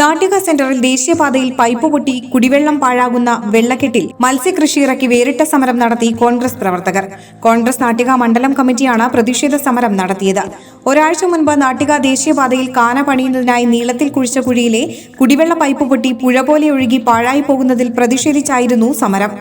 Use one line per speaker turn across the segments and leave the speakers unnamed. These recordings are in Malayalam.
നാട്ടിക സെന്ററിൽ ദേശീയപാതയിൽ പൈപ്പ് പൊട്ടി കുടിവെള്ളം പാഴാകുന്ന വെള്ളക്കെട്ടിൽ മത്സ്യകൃഷി ഇറക്കി വേറിട്ട സമരം നടത്തി കോൺഗ്രസ് പ്രവർത്തകർ. കോൺഗ്രസ് നാട്ടിക മണ്ഡലം കമ്മിറ്റിയാണ് പ്രതിഷേധ സമരം നടത്തിയത്. ഒരാഴ്ച മുൻപ് നാട്ടിക ദേശീയപാതയിൽ കാന പണിയുന്നതിനായി നീളത്തിൽ കുഴിച്ച കുഴിയിലെ കുടിവെള്ള പൈപ്പ് പൊട്ടി പുഴ പോലെ ഒഴുകി പാഴായി പോകുന്നതിൽ പ്രതിഷേധിച്ചായിരുന്നു സമരം.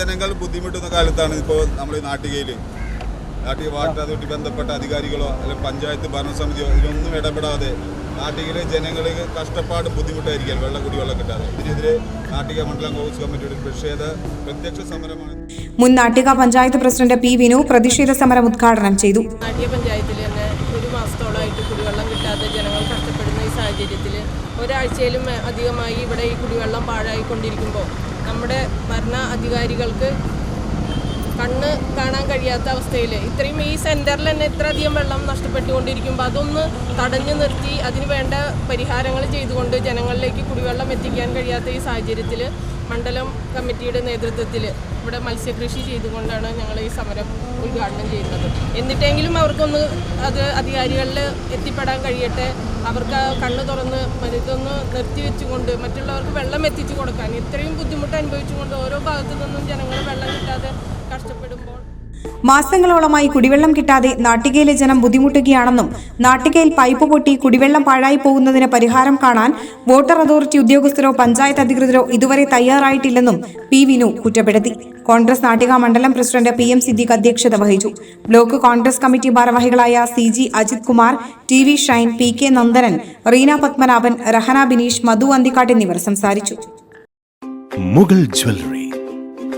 ജനങ്ങൾ ബുദ്ധിമുട്ടുന്ന കാലത്താണ് നമ്മൾ നാട്ടിക വാട്ടർ അതോറിറ്റി ബന്ധപ്പെട്ട അധികാരികളോ അല്ലെങ്കിൽ പഞ്ചായത്ത് ഭരണസമിതിയോ ഇതിലൊന്നും ഇടപെടാതെ നാട്ടികയിലെ ജനങ്ങൾക്ക് കഷ്ടപ്പാട് ബുദ്ധിമുട്ടായിരിക്കും വെള്ളം കുടിവെള്ളം കിട്ടാതെ. ഇതിനെതിരെ നാട്ടിക മണ്ഡലം കോൺഗ്രസ് കമ്മിറ്റിയുടെ ഒരു പ്രതിഷേധ പ്രത്യക്ഷ സമരമാണ്.
മുൻ നാട്ടിക പഞ്ചായത്ത് പ്രസിഡന്റ് പി വിനു പ്രതിഷേധ സമരം ഉദ്ഘാടനം ചെയ്തു.
നാട്ടിക പഞ്ചായത്തിൽ തന്നെ ഒരു മാസത്തോളമായിട്ട് കുടിവെള്ളം കിട്ടാതെ ജനങ്ങൾ കഷ്ടപ്പെടുന്ന ഈ സാഹചര്യത്തിൽ ഒരാഴ്ചയിലും അധികമായി ഇവിടെ ഈ കുടിവെള്ളം പാഴായിക്കൊണ്ടിരിക്കുമ്പോൾ നമ്മുടെ ഭരണ അധികാരികൾക്ക് കണ്ണ് കാണാൻ കഴിയാത്ത അവസ്ഥയിൽ ഇത്രയും ഈ സെന്ററിൽ തന്നെ ഇത്ര അധികം വെള്ളം നഷ്ടപ്പെട്ടുകൊണ്ടിരിക്കുമ്പോൾ അതൊന്ന് തടഞ്ഞു നിർത്തി അതിന് വേണ്ട പരിഹാരങ്ങൾ ചെയ്തുകൊണ്ട് ജനങ്ങളിലേക്ക് കുടിവെള്ളം എത്തിക്കാൻ കഴിയാത്ത ഈ സാഹചര്യത്തിൽ മണ്ഡലം കമ്മിറ്റിയുടെ നേതൃത്വത്തിൽ ഇവിടെ മത്സ്യകൃഷി ചെയ്തുകൊണ്ടാണ് ഞങ്ങൾ ഈ സമരം ഉദ്ഘാടനം ചെയ്യുന്നത്. എന്നിട്ടെങ്കിലും അവർക്കൊന്ന് അത് അധികാരികളിൽ എത്തിപ്പെടാൻ കഴിയട്ടെ. അവർക്ക് കണ്ണു തുറന്ന് ഇതൊന്ന് നിർത്തിവെച്ചുകൊണ്ട് മറ്റുള്ളവർക്ക് വെള്ളം എത്തിച്ചു കൊടുക്കാൻ ഇത്രയും ബുദ്ധിമുട്ട് അനുഭവിച്ചുകൊണ്ട് ഓരോ ഭാഗത്തു നിന്നും ജനങ്ങൾ വെള്ളം കിട്ടാതെ
മാസങ്ങളോളമായി കുടിവെള്ളം കിട്ടാതെ നാട്ടികയിലെ ജനം ബുദ്ധിമുട്ടുകയാണെന്നും നാട്ടികയിൽ പൈപ്പ് പൊട്ടി കുടിവെള്ളം പാഴായി പോകുന്നതിന് പരിഹാരം കാണാൻ വോട്ടർ അതോറിറ്റി ഉദ്യോഗസ്ഥരോ പഞ്ചായത്ത് അധികൃതരോ ഇതുവരെ തയ്യാറായിട്ടില്ലെന്നും പി വിനു കുറ്റപ്പെടുത്തി. കോൺഗ്രസ് നാട്ടിക മണ്ഡലം പ്രസിഡന്റ് പി എം സിദ്ദിഖ് അധ്യക്ഷത വഹിച്ചു. ബ്ലോക്ക് കോൺഗ്രസ് കമ്മിറ്റി ഭാരവാഹികളായ C G Ajith Kumar T V Shine P K Nandanan Reena Padmanabhan Rahana Bineesh Madhu Anthikkad എന്നിവർ സംസാരിച്ചു.
മുഗൾ ജ്വല്ലറി.